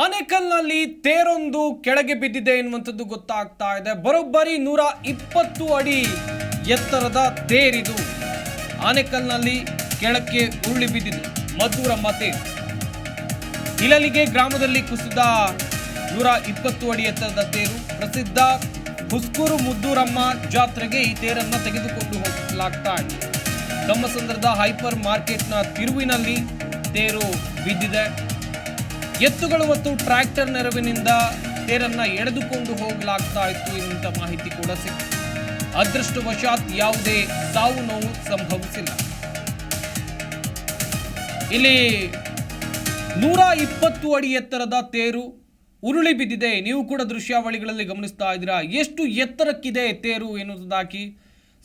ಆನೇಕಲ್ನಲ್ಲಿ ತೇರೊಂದು ಕೆಳಗೆ ಬಿದ್ದಿದೆ ಎನ್ನುವಂಥದ್ದು ಗೊತ್ತಾಗ್ತಾ ಇದೆ. ಬರೋಬ್ಬರಿ ನೂರ ಇಪ್ಪತ್ತು ಅಡಿ ಎತ್ತರದ ತೇರಿದು ಆನೆಕಲ್ನಲ್ಲಿ ಕೆಳಕ್ಕೆ ಉರುಳಿ ಬಿದ್ದಿದೆ. ಮದ್ದೂರಮ್ಮ ತೇರು ಇಲಲಿಗೆ ಗ್ರಾಮದಲ್ಲಿ ಕುಸಿದ ನೂರ ಇಪ್ಪತ್ತು ಅಡಿ ಎತ್ತರದ ತೇರು ಪ್ರಸಿದ್ಧ ಹುಸ್ಕೂರು ಮುದ್ದೂರಮ್ಮ ಜಾತ್ರೆಗೆ ಈ ತೇರನ್ನು ತೆಗೆದುಕೊಂಡು ಹೋಗಲಾಗ್ತಾ ಇದೆ. ಕಮ್ಮಸಂದ್ರದ ಹೈಪರ್ ಮಾರ್ಕೆಟ್ನ ತಿರುವಿನಲ್ಲಿ ತೇರು ಬಿದ್ದಿದೆ. ಎತ್ತುಗಳು ಮತ್ತು ಟ್ರ್ಯಾಕ್ಟರ್ ನೆರವಿನಿಂದ ತೇರನ್ನ ಎಳೆದುಕೊಂಡು ಹೋಗಲಾಗ್ತಾ ಇತ್ತು ಎನ್ನುವಂತ ಮಾಹಿತಿ ಕೂಡ ಸಿಕ್ಕಿದೆ ಅದೃಷ್ಟವಶಾತ್ ಯಾವುದೇ ಸಾವು ನೋವು ಸಂಭವಿಸಿಲ್ಲ. ಇಲ್ಲಿ ನೂರ ಇಪ್ಪತ್ತು ಅಡಿ ಎತ್ತರದ ತೇರು ಉರುಳಿ ಬಿದ್ದಿದೆ. ನೀವು ಕೂಡ ದೃಶ್ಯಾವಳಿಗಳಲ್ಲಿ ಗಮನಿಸ್ತಾ ಇದ್ದೀರಾ. ಎಷ್ಟು ಎತ್ತರಕ್ಕಿದೆ ತೇರು ಎನ್ನುವುದಾಗಿ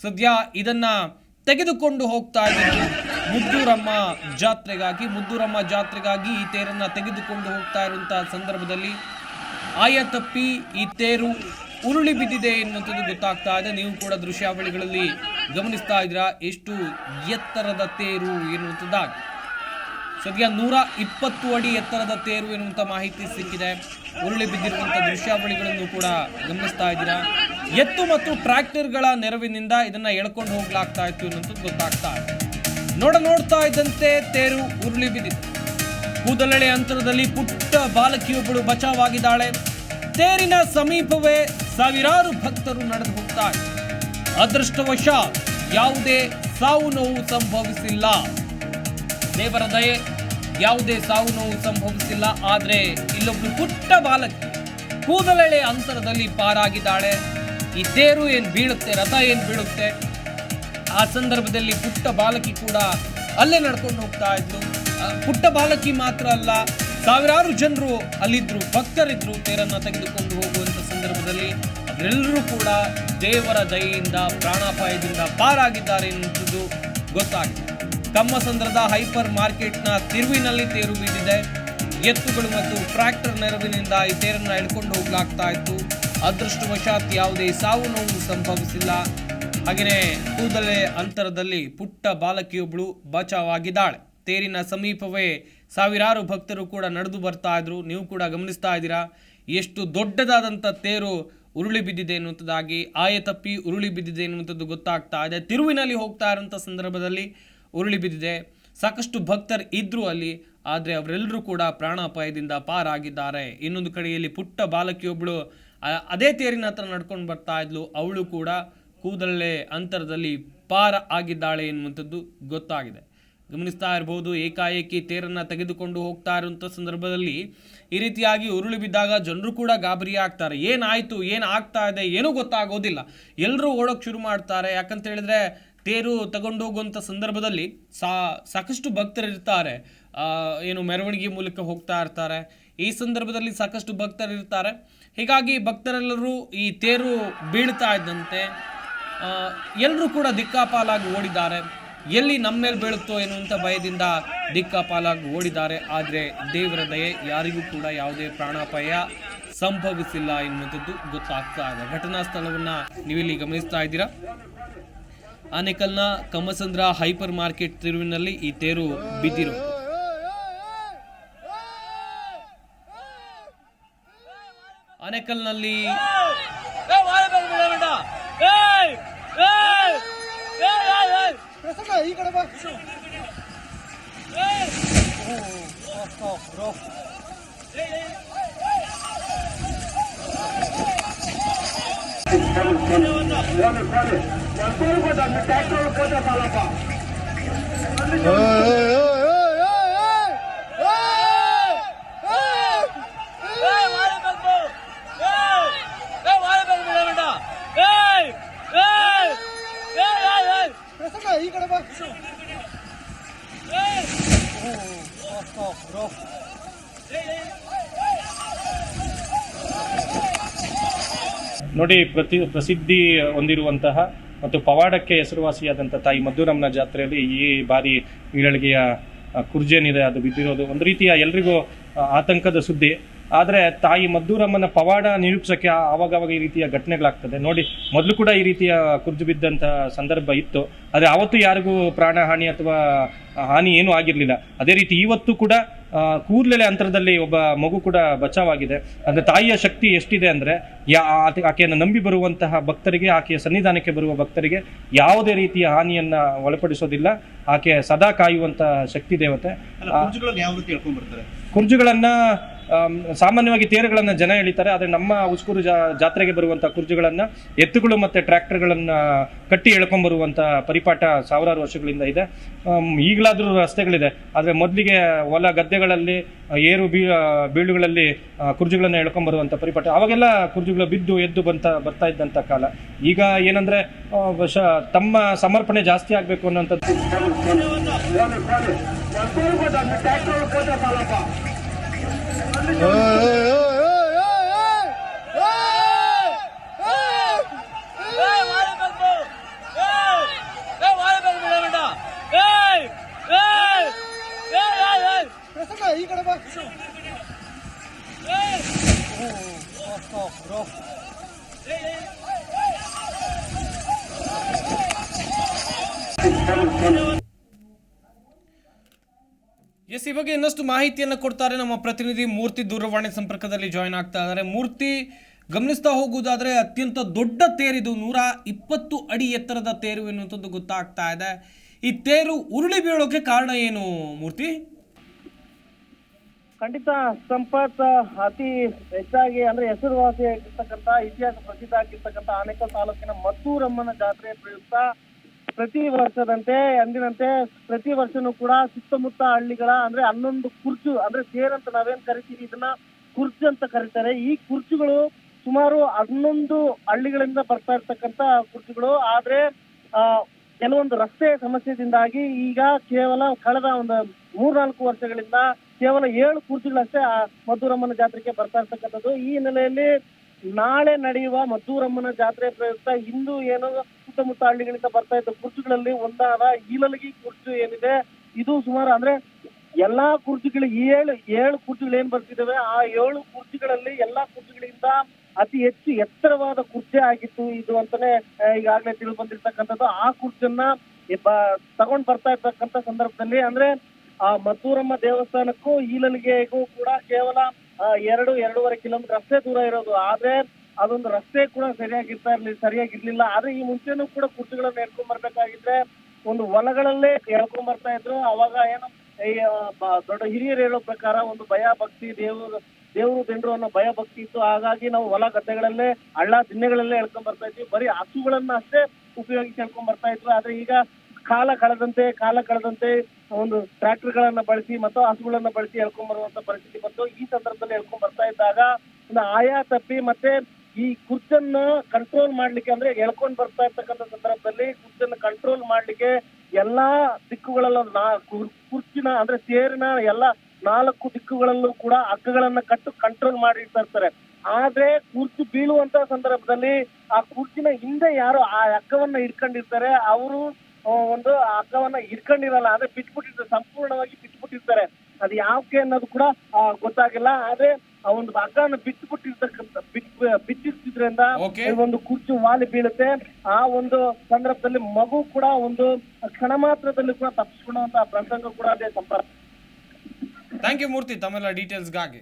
ಸದ್ಯ ಇದನ್ನ ತೆಗೆದುಕೊಂಡು ಹೋಗ್ತಾ ಇದ್ದಾರೆ. ಮುದ್ದೂರಮ್ಮ ಜಾತ್ರೆಗಾಗಿ ಮುದ್ದೂರಮ್ಮ ಜಾತ್ರೆಗಾಗಿ ಈ ತೇರನ್ನ ತೆಗೆದುಕೊಂಡು ಹೋಗ್ತಾ ಇರುವಂತಹ ಸಂದರ್ಭದಲ್ಲಿ ಆಯ ತಪ್ಪಿ ಈ ತೇರು ಉರುಳಿ ಬಿದ್ದಿದೆ ಎನ್ನುವಂಥದ್ದು ಗೊತ್ತಾಗ್ತಾ ಇದೆ. ನೀವು ಕೂಡ ದೃಶ್ಯಾವಳಿಗಳಲ್ಲಿ ಗಮನಿಸ್ತಾ ಇದ್ದೀರಾ, ಎಷ್ಟು ಎತ್ತರದ ತೇರು ಎನ್ನುವಂಥದ್ದಾಗಿ. ಸದ್ಯ ನೂರ ಇಪ್ಪತ್ತು ಅಡಿ ಎತ್ತರದ ತೇರು ಎನ್ನುವಂಥ ಮಾಹಿತಿ ಸಿಕ್ಕಿದೆ. ಉರುಳಿ ಬಿದ್ದಿರುವಂಥ ದೃಶ್ಯಾವಳಿಗಳನ್ನು ಕೂಡ ಗಮನಿಸ್ತಾ ಇದ್ದೀರಾ. ಎತ್ತು ಮತ್ತು ಟ್ರ್ಯಾಕ್ಟರ್ಗಳ ನೆರವಿನಿಂದ ಇದನ್ನ ಎಳ್ಕೊಂಡು ಹೋಗ್ಲಾಗ್ತಾ ಇತ್ತು ಅನ್ನೋದು ಗೊತ್ತಾಗ್ತಾ ಇದೆ. ನೋಡ ನೋಡ್ತಾ ಇದ್ದಂತೆ ತೇರು ಉರುಳಿ ಬಿದ್ದಿತ್ತು ಕೂದಲಳೆ ಅಂತರದಲ್ಲಿ ಪುಟ್ಟ ಬಾಲಕಿಯೊಬ್ಬಳು ಬಚಾವಾಗಿದ್ದಾಳೆ. ತೇರಿನ ಸಮೀಪವೇ ಸಾವಿರಾರು ಭಕ್ತರು ನಡೆದು ಹೋಗ್ತಾರೆ ಅದೃಷ್ಟವಶ ಯಾವುದೇ ಸಾವು ನೋವು ಸಂಭವಿಸಿಲ್ಲ. ದೇವರ ದಯೆ, ಯಾವುದೇ ಸಾವು ನೋವು ಸಂಭವಿಸಿಲ್ಲ. ಆದರೆ ಇಲ್ಲೊಬ್ಬಳು ಪುಟ್ಟ ಬಾಲಕಿ ಕೂದಲೆಳೆ ಅಂತರದಲ್ಲಿ ಪಾರಾಗಿದ್ದಾಳೆ. ಈ ಏನು ಬೀಳುತ್ತೆ, ರಥ ಏನು ಬೀಳುತ್ತೆ? ಆ ಸಂದರ್ಭದಲ್ಲಿ ಪುಟ್ಟ ಬಾಲಕಿ ಕೂಡ ಅಲ್ಲೇ ನಡ್ಕೊಂಡು ಹೋಗ್ತಾ ಇದ್ಲು. ಪುಟ್ಟ ಬಾಲಕಿ ಮಾತ್ರ ಅಲ್ಲ, ಸಾವಿರಾರು ಜನರು ಅಲ್ಲಿದ್ರು ಭಕ್ತರಿದ್ದರು ತೇರನ್ನು ತೆಗೆದುಕೊಂಡು ಹೋಗುವಂತ ಸಂದರ್ಭದಲ್ಲಿ ಅವರೆಲ್ಲರೂ ಕೂಡ ದೇವರ ದಯೆಯಿಂದ, ಪ್ರಾಣಾಪಾಯದಿಂದ ಪಾರಾಗಿದ್ದಾರೆ ಎನ್ನುವುದು ಗೊತ್ತಾಗಿದೆ. ಕಮ್ಮಸಂದ್ರದ ಹೈಪರ್ ಮಾರ್ಕೆಟ್ನ ತಿರುವಿನಲ್ಲಿ ತೇರು ಬೀದಿದೆ. ಎತ್ತುಗಳು ಮತ್ತು ಟ್ರ್ಯಾಕ್ಟರ್ ನೆರವಿನಿಂದ ಈ ತೇರನ್ನು ಎಳ್ಕೊಂಡು ಹೋಗ್ಲಾಗ್ತಾ ಇತ್ತು. ಅದೃಷ್ಟವಶಾತ್ ಯಾವುದೇ ಸಾವು ನೋವು ಸಂಭವಿಸಿಲ್ಲ. ಹಾಗೆಯೇ ಕೂದಲೇ ಅಂತರದಲ್ಲಿ ಪುಟ್ಟ ಬಾಲಕಿಯೊಬ್ಬಳು ಬಚಾವಾಗಿದ್ದಾಳೆ. ತೇರಿನ ಸಮೀಪವೇ ಸಾವಿರಾರು ಭಕ್ತರು ಕೂಡ ನಡೆದು ಬರ್ತಾ ಇದ್ರು. ನೀವು ಕೂಡ ಗಮನಿಸ್ತಾ ಇದ್ದೀರಾ? ಎಷ್ಟು ದೊಡ್ಡದಾದಂಥ ತೇರು ಉರುಳಿ ಬಿದ್ದಿದೆ ಎನ್ನುವಂಥದ್ದಾಗಿ, ಆಯ ತಪ್ಪಿ ಉರುಳಿ ಬಿದ್ದಿದೆ ಎನ್ನುವಂಥದ್ದು ಗೊತ್ತಾಗ್ತಾ ಇದೆ. ತಿರುವಿನಲ್ಲಿ ಹೋಗ್ತಾ ಇರೋಂಥ ಸಂದರ್ಭದಲ್ಲಿ ಉರುಳಿ ಬಿದ್ದಿದೆ. ಸಾಕಷ್ಟು ಭಕ್ತರು ಇದ್ರು ಅಲ್ಲಿ, ಆದರೆ ಅವರೆಲ್ಲರೂ ಕೂಡ ಪ್ರಾಣಾಪಾಯದಿಂದ ಪಾರಾಗಿದ್ದಾರೆ. ಇನ್ನೊಂದು ಕಡೆಯಲ್ಲಿ ಪುಟ್ಟ ಬಾಲಕಿಯೊಬ್ಬಳು ಅದೇ ತೇರಿನ ಹತ್ರ ನಡ್ಕೊಂಡು ಬರ್ತಾ ಇದ್ಲು. ಅವಳು ಕೂಡ ಕೂದಲೇ ಅಂತರದಲ್ಲಿ ಪಾರ ಆಗಿದ್ದಾಳೆ ಎನ್ನುವಂಥದ್ದು ಗೊತ್ತಾಗಿದೆ. ಗಮನಿಸ್ತಾ ಇರ್ಬೋದು, ಏಕಾಏಕಿ ತೇರನ್ನು ತೆಗೆದುಕೊಂಡು ಹೋಗ್ತಾ ಇರುವಂಥ ಸಂದರ್ಭದಲ್ಲಿ ಈ ರೀತಿಯಾಗಿ ಉರುಳಿ ಬಿದ್ದಾಗ ಜನರು ಕೂಡ ಗಾಬರಿ ಆಗ್ತಾರೆ. ಏನಾಯಿತು ಏನು ಆಗ್ತಾ ಇದೆ, ಏನೂ ಗೊತ್ತಾಗೋದಿಲ್ಲ. ಎಲ್ಲರೂ ಓಡೋಕೆ ಶುರು ಮಾಡ್ತಾರೆ. ಯಾಕಂತ ಹೇಳಿದ್ರೆ ತೇರು ತಗೊಂಡು ಹೋಗುವಂಥ ಸಂದರ್ಭದಲ್ಲಿ ಸಾ, ಸಾಕಷ್ಟು ಭಕ್ತರಿರ್ತಾರೆ. ಏನು ಮೆರವಣಿಗೆ ಮೂಲಕ ಹೋಗ್ತಾ ಇರ್ತಾರೆ. ಈ ಸಂದರ್ಭದಲ್ಲಿ ಸಾಕಷ್ಟು ಭಕ್ತರು ಇರ್ತಾರೆ. ಹೀಗಾಗಿ ಭಕ್ತರೆಲ್ಲರೂ ಈ ತೇರು ಬೀಳ್ತಾ ಇದ್ದಂತೆ ಎಲ್ಲರೂ ಕೂಡ ದಿಕ್ಕಾಪಾಲಾಗಿ ಓಡಿದ್ದಾರೆ. ಎಲ್ಲಿ ನಮ್ಮ ಮೇಲೆ ಬೀಳುತ್ತೋ ಎನ್ನುವಂಥ ಭಯದಿಂದ ದಿಕ್ಕಾಪಾಲಾಗಿ ಓಡಿದ್ದಾರೆ. ಆದರೆ ದೇವರ ದಯೆ ಯಾರಿಗೂ ಕೂಡ ಯಾವುದೇ ಪ್ರಾಣಾಪಾಯ ಸಂಭವಿಸಿಲ್ಲ ಎನ್ನುವಂಥದ್ದು ಗೊತ್ತಾಗ್ತಾ ಇದೆ. ಘಟನಾ ಸ್ಥಳವನ್ನು ನೀವಿಲ್ಲಿ ಗಮನಿಸ್ತಾ ಇದ್ದೀರಾ? ಆನೇಕಲ್ನ ಕಮ್ಮಸಂದ್ರ ಹೈಪರ್ ಮಾರ್ಕೆಟ್ ತಿರುವಿನಲ್ಲಿ ಈ ತೇರು ಬಿದ್ದಿರೋ ಆನೇಕಲ್ನಲ್ಲಿ ಈ ಕಡೆ ಬಾ ಈ ಕಡೆ ಬಾ ನೋಡಿ ಪ್ರತಿ ಪ್ರಸಿದ್ಧಿ ಹೊಂದಿರುವಂತಹ ಮತ್ತು ಪವಾಡಕ್ಕೆ ಹೆಸರುವಾಸಿಯಾದಂಥ ತಾಯಿ ಮದ್ದೂರಮ್ಮನ ಜಾತ್ರೆಯಲ್ಲಿ ಈ ಬಾರಿ ಈರಳಿಗೆಯ ಆ, ಕುರ್ಜೇನಿದೆ ಅದು ಬಿದ್ದಿರೋದು. ಒಂದು ರೀತಿಯ ಎಲ್ರಿಗೂ ಆತಂಕದ ಸುದ್ದಿ. ಆದರೆ ತಾಯಿ ಮದ್ದೂರಮ್ಮನ ಪವಾಡ ನಿರೂಪಿಸೋಕ್ಕೆ ಆವಾಗವಾಗ ಈ ರೀತಿಯ ಘಟನೆಗಳಾಗ್ತದೆ. ನೋಡಿ ಮೊದಲು ಕೂಡ ಈ ರೀತಿಯ ಕುರ್ಜು ಬಿದ್ದಂಥ ಸಂದರ್ಭ ಇತ್ತು. ಆದರೆ ಅವತ್ತು ಯಾರಿಗೂ ಪ್ರಾಣ ಹಾನಿ ಅಥವಾ ಹಾನಿ ಏನೂ ಆಗಿರಲಿಲ್ಲ. ಅದೇ ರೀತಿ ಇವತ್ತು ಕೂಡ ಕೂದಲೆಲೆ ಅಂತರದಲ್ಲಿ ಒಬ್ಬ ಮಗು ಕೂಡ ಬಚಾವಾಗಿದೆ. ಅಂದ್ರೆ ತಾಯಿಯ ಶಕ್ತಿ ಎಷ್ಟಿದೆ ಅಂದ್ರೆ ಯಾ ಆಕೆ- ಆಕೆಯನ್ನು ನಂಬಿ ಬರುವಂತಹ ಭಕ್ತರಿಗೆ ಆಕೆಯ ಸನ್ನಿಧಾನಕ್ಕೆ ಬರುವ ಭಕ್ತರಿಗೆ ಯಾವುದೇ ರೀತಿಯ ಹಾನಿಯನ್ನ ಒಳಪಡಿಸೋದಿಲ್ಲ. ಆಕೆ ಸದಾ ಕಾಯುವಂತಹ ಶಕ್ತಿ ದೇವತೆ. ಕುರ್ಜುಗಳನ್ನ ಸಾಮಾನ್ಯವಾಗಿ ತೇರುಗಳನ್ನು ಜನ ಎಳಿತಾರೆ, ಆದರೆ ನಮ್ಮ ಉಸ್ಕೂರು ಜಾತ್ರೆಗೆ ಬರುವಂಥ ಕುರ್ಜಿಗಳನ್ನು ಎತ್ತುಗಳು ಮತ್ತು ಟ್ರ್ಯಾಕ್ಟರ್ಗಳನ್ನು ಕಟ್ಟಿ ಎಳ್ಕೊಂಬರುವಂಥ ಪರಿಪಾಠ ಸಾವಿರಾರು ವರ್ಷಗಳಿಂದ ಇದೆ. ಈಗಲಾದರೂ ರಸ್ತೆಗಳಿದೆ, ಆದರೆ ಮೊದಲಿಗೆ ಹೊಲ ಗದ್ದೆಗಳಲ್ಲಿ, ಏರು ಬೀ ಬೀಳುಗಳಲ್ಲಿ ಕುರ್ಜಿಗಳನ್ನು ಎಳ್ಕೊಂಬರುವಂಥ ಪರಿಪಾಠ. ಅವಾಗೆಲ್ಲ ಕುರ್ಜಿಗಳು ಬಿದ್ದು ಎದ್ದು ಬಂತ, ಬರ್ತಾ ಇದ್ದಂಥ ಕಾಲ. ಈಗ ಏನಂದರೆ ತಮ್ಮ ಸಮರ್ಪಣೆ ಜಾಸ್ತಿ ಆಗಬೇಕು ಅನ್ನೋಂಥದ್ದು. ಎಸ್ ಈ ಬಗ್ಗೆ ಇನ್ನಷ್ಟು ಮಾಹಿತಿಯನ್ನು ಕೊಡ್ತಾರೆ ನಮ್ಮ ಪ್ರತಿನಿಧಿ ಮೂರ್ತಿ ದೂರವಾಣಿ ಸಂಪರ್ಕದಲ್ಲಿ ಜಾಯಿನ್ ಆಗ್ತಾ ಇದ್ದಾರೆ. ಮೂರ್ತಿ, ಗಮನಿಸ್ತಾ ಹೋಗುವುದಾದ್ರೆ ಅತ್ಯಂತ ದೊಡ್ಡ ತೇರಿದು ನೂರ ಇಪ್ಪತ್ತು ಅಡಿ ಎತ್ತರದ ತೇರು ಎನ್ನುವಂಥದ್ದು ಗೊತ್ತಾಗ್ತಾ ಇದೆ. ಈ ತೇರು ಉರುಳಿ ಬೀಳೋಕೆ ಕಾರಣ ಏನು ಮೂರ್ತಿ? ಖಂಡಿತ ಸಂಪತ್ ಅತಿ ಹೆಚ್ಚಾಗಿ ಅಂದ್ರೆ ಹೆಸರುವಾಸಿಯಾಗಿರ್ತಕ್ಕಂಥ ಇತಿಹಾಸ ಪ್ರಸಿದ್ಧ ಆಗಿರ್ತಕ್ಕಂಥ ಆನೇಕಲ್ ತಾಲೂಕಿನ ಮದ್ದೂರಮ್ಮನ ಜಾತ್ರೆ ಪ್ರಯುಕ್ತ ಪ್ರತಿ ವರ್ಷದಂತೆ, ಅಂದಿನಂತೆ ಪ್ರತಿ ವರ್ಷನೂ ಕೂಡ ಸುತ್ತಮುತ್ತ ಹಳ್ಳಿಗಳ ಅಂದ್ರೆ ಹನ್ನೊಂದು ಕುರ್ಚು ಅಂದ್ರೆ ಸೇರ್ ಅಂತ ನಾವೇನ್ ಕರಿತೀವಿ? ಇದನ್ನ ಕುರ್ಚು ಅಂತ ಕರೀತಾರೆ. ಈ ಕುರ್ಚುಗಳು ಸುಮಾರು ಹನ್ನೊಂದು ಹಳ್ಳಿಗಳಿಂದ ಬರ್ತಾ ಇರ್ತಕ್ಕಂತ ಕುರ್ಚುಗಳು. ಆದ್ರೆ, ಆ, ಕೆಲವೊಂದು ರಸ್ತೆ ಸಮಸ್ಯೆದಿಂದಾಗಿ ಈಗ ಕೇವಲ ಕಳೆದ ಒಂದು ಮೂರ್ನಾಲ್ಕು ವರ್ಷಗಳಿಂದ ಕೇವಲ ಏಳು ಕುರ್ಚುಗಳಷ್ಟೇ ಆ ಮದ್ದೂರಮ್ಮನ ಜಾತ್ರೆಗೆ ಬರ್ತಾ ಇರ್ತಕ್ಕಂಥದ್ದು. ಈ ಹಿನ್ನೆಲೆಯಲ್ಲಿ ನಾಳೆ ನಡೆಯುವ ಮದ್ದೂರಮ್ಮನ ಜಾತ್ರೆ ಪ್ರಯುಕ್ತ ಇಂದು ಏನು ಸುತ್ತಮುತ್ತ ಹಳ್ಳಿಗಳಿಂದ ಬರ್ತಾ ಇದ್ದ ಕುರ್ಚಿಗಳಲ್ಲಿ ಒಂದಾದ ಈಲಲಗಿ ಕುರ್ಚು ಏನಿದೆ, ಇದು ಸುಮಾರು ಅಂದ್ರೆ ಎಲ್ಲಾ ಕುರ್ಚಿಗಳು ಏಳು ಏಳು ಕುರ್ಚಿಗಳು ಏನ್ ಬರ್ತಿದ್ದಾವೆ, ಆ ಏಳು ಕುರ್ಚಿಗಳಲ್ಲಿ ಎಲ್ಲಾ ಕುರ್ಚಿಗಳಿಂದ ಅತಿ ಹೆಚ್ಚು ಎತ್ತರವಾದ ಕುರ್ಚಿ ಆಗಿತ್ತು ಇದು ಅಂತಾನೆ ಈಗಾಗಲೇ ತಿಳಿದು ಬಂದಿರ್ತಕ್ಕಂಥದ್ದು ಆ ಕುರ್ಚನ್ನ ತಗೊಂಡ್ ಬರ್ತಾ ಇರ್ತಕ್ಕಂಥ ಸಂದರ್ಭದಲ್ಲಿ ಅಂದ್ರೆ, ಆ ಮದ್ದೂರಮ್ಮ ದೇವಸ್ಥಾನಕ್ಕೂ, ಈಲಲಿಗೆಗೂ ಕೂಡ ಕೇವಲ ಎರಡು, ಎರಡೂವರೆ ಕಿಲೋಮೀಟರ್ ಅಷ್ಟೇ ದೂರ ಇರೋದು. ಆದ್ರೆ ಅದೊಂದು ರಸ್ತೆ ಕೂಡ ಸರಿಯಾಗಿರ್ತಾ ಇರ್ಲಿಲ್ಲ ಸರಿಯಾಗಿರ್ಲಿಲ್ಲ. ಆದ್ರೆ ಈ ಮುಂಚೆನೂ ಕೂಡ ಕುರ್ಚಿಗಳನ್ನ ಎಳ್ಕೊಂಡ್ ಬರ್ಬೇಕಾಗಿದ್ರೆ ಒಂದು ಹೊಲಗಳಲ್ಲೇ ಎಳ್ಕೊಂಡ್ ಬರ್ತಾ ಇದ್ರು. ಅವಾಗ ಏನು ಈ, ದೊಡ್ಡ ಹಿರಿಯರು ಹೇಳೋ ಪ್ರಕಾರ ಒಂದು ಭಯ ಭಕ್ತಿ ದೇವರು ದೇವರು ದಿಂಡ್ರು ಅನ್ನೋ ಭಯ ಭಕ್ತಿ ಇತ್ತು. ಹಾಗಾಗಿ ನಾವು ಹೊಲ ಗದ್ದೆಗಳಲ್ಲೇ ಹಳ್ಳ ದಿನ್ನೆಗಳಲ್ಲೇ ಎಳ್ಕೊಂಡ್ ಬರ್ತಾ ಇದ್ವಿ. ಬರೀ ಹಸುಗಳನ್ನ ಅಷ್ಟೇ ಉಪಯೋಗಿಸಿ ಎಳ್ಕೊಂಡ್ ಬರ್ತಾ ಇದ್ವಿ ಆದ್ರೆ ಈಗ ಕಾಲ ಕಳೆದಂತೆ ಕಾಲ ಕಳೆದಂತೆ ಒಂದು ಟ್ರ್ಯಾಕ್ಟರ್ ಗಳನ್ನ ಬಳಸಿ ಮತ್ತು ಹಸುಗಳನ್ನ ಬಳಸಿ ಎಳ್ಕೊಂಡ್ ಬರುವಂತ ಪರಿಸ್ಥಿತಿ ಬಂತು. ಈ ಸಂದರ್ಭದಲ್ಲಿ ಎಳ್ಕೊಂಡ್ ಬರ್ತಾ ಇದ್ದಾಗ ಒಂದು ಆಯಾ ತಪ್ಪಿ ಮತ್ತೆ ಈ ಕುರ್ಚನ್ನ ಕಂಟ್ರೋಲ್ ಮಾಡ್ಲಿಕ್ಕೆ ಅಂದ್ರೆ ಎಳ್ಕೊಂಡ್ ಬರ್ತಾ ಇರ್ತಕ್ಕಂಥ ಸಂದರ್ಭದಲ್ಲಿ ಕುರ್ಚನ್ನ ಕಂಟ್ರೋಲ್ ಮಾಡ್ಲಿಕ್ಕೆ ಎಲ್ಲಾ ದಿಕ್ಕುಗಳಲ್ಲೂ ನಾ ಕುರ್- ಕುರ್ಚಿನ ಅಂದ್ರೆ ಸೇರಿನ ಎಲ್ಲಾ ನಾಲ್ಕು ದಿಕ್ಕುಗಳಲ್ಲೂ ಕೂಡ ಹಗ್ಗಗಳನ್ನ ಕಟ್ಟು ಕಂಟ್ರೋಲ್ ಮಾಡಿರ್ತಾ ಇರ್ತಾರೆ. ಆದ್ರೆ ಕುರ್ಚಿ ಬೀಳುವಂತ ಸಂದರ್ಭದಲ್ಲಿ ಆ ಕುರ್ಚಿನ ಹಿಂದೆ ಯಾರು ಆ ಹಗ್ಗವನ್ನ ಇಟ್ಕೊಂಡಿರ್ತಾರೆ ಅವರು ಒಂದು ಹಗ್ಗವನ್ನ ಇಟ್ಕೊಂಡಿರಲ್ಲ ಅಂದ್ರೆ ಬಿಟ್ಬಿಟ್ಟಿರ್ತಾರೆ, ಸಂಪೂರ್ಣವಾಗಿ ಬಿಟ್ಬಿಟ್ಟಿರ್ತಾರೆ. ಅದು ಯಾಕೆ ಅನ್ನೋದು ಕೂಡ ಗೊತ್ತಾಗಿಲ್ಲ. ಆದ್ರೆ ಆ ಒಂದು ಹಗ್ಗನ ಬಿಟ್ಟು ಬಿಟ್ಟಿರ್ತಕ್ಕಂಥ ಬಿಚ್ಚಿರ್ತಿದ್ರಿಂದ ಒಂದು ಕುರ್ಚಿ ವಾಲಿ ಬೀಳುತ್ತೆ. ಆ ಒಂದು ಸಂದರ್ಭದಲ್ಲಿ ಮಗು ಕೂಡ ಒಂದು ಕ್ಷಣ ಮಾತ್ರದಲ್ಲಿ ಕೂಡ ತಪ್ಪಿಸ್ಕೊಳ್ಳುವಂತ ಪ್ರಸಂಗ ಕೂಡ ಅದೇ ಸಂಪರ್ಕ ಥ್ಯಾಂಕ್ ಯು ಮೂರ್ತಿ ತಮ್ಮೆಲ್ಲ ಡೀಟೇಲ್ಸ್ಗಾಗಿ